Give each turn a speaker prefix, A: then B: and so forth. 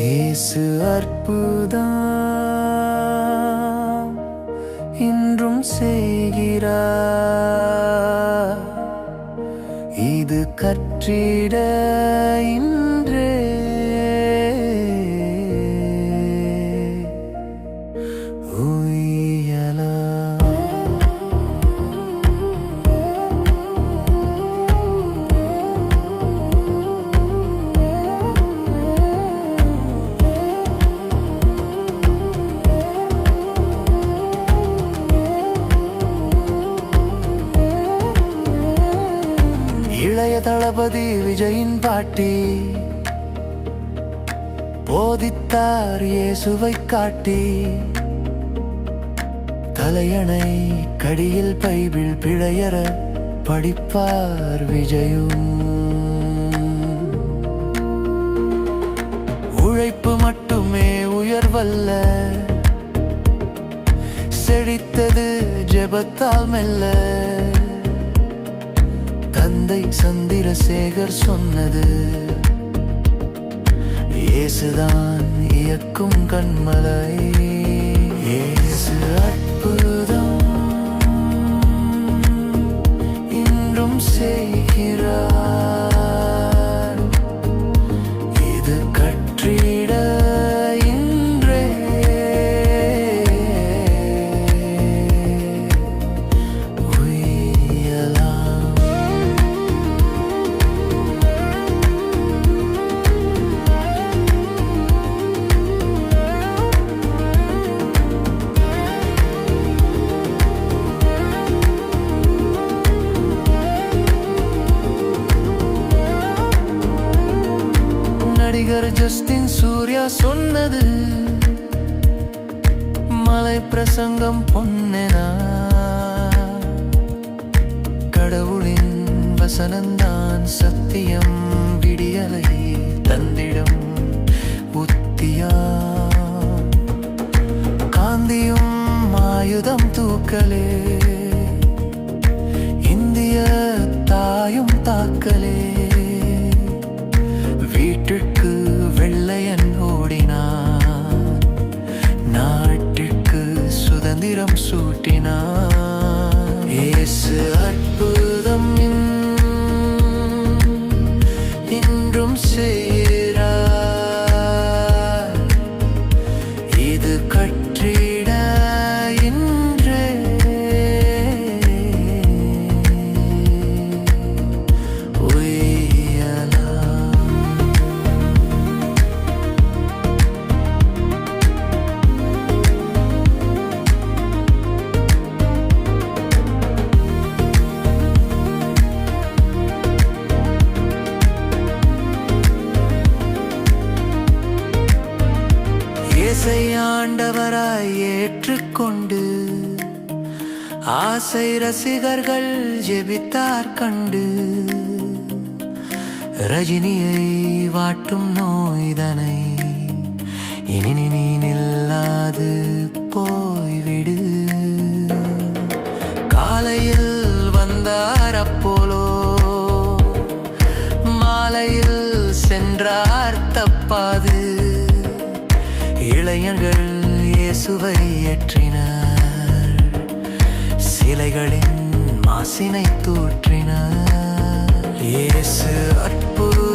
A: இயேசு அற்புதம் இன்றும் செய்கிறார். இது கற்றிட தளபதி விஜயின் பாட்டி. போதித்தார் இயேசுவை காட்டி. தலையணை கடியில் பைபிள் பிழையற படிப்பார் விஜயும். உழைப்பு மட்டுமே உயர்வல்ல. செழித்தது ஜெபத்தால் மெல்ல. தந்தை சந்திரசேகர் சொன்னது. இயேசுதான் இயக்கும் கண்மலை இயேசு நடிகர் ஜஸ்டின் சூர்யா சொன்னது. மலை பிரசங்கம் பொன்னெனா. கடவுளின் வசனந்தான் சத்தியம் விடியலை தந்திடம் புத்தியா காந்தியும் ஆயுதம் தூக்கலே. இந்திய தாயும் தாக்கலே. இயேசை ஆண்டவராய் ஏற்றுக்கொண்டு ஆசை ரசிகர்கள் ஜெபித்தார் கண்டு. ரஜினியை வாட்டும் நோய்தனை இனி நீ நில்லாது போய்விடு. காலையில் வந்தார் அப்போலோ மாலையில் சென்றார் தப்பாது. இளைஞர்கள் இயேசுவை ஏற்றினார். சிலைகளின் மாசினை தூற்றினர். இயேசு அற்புதம்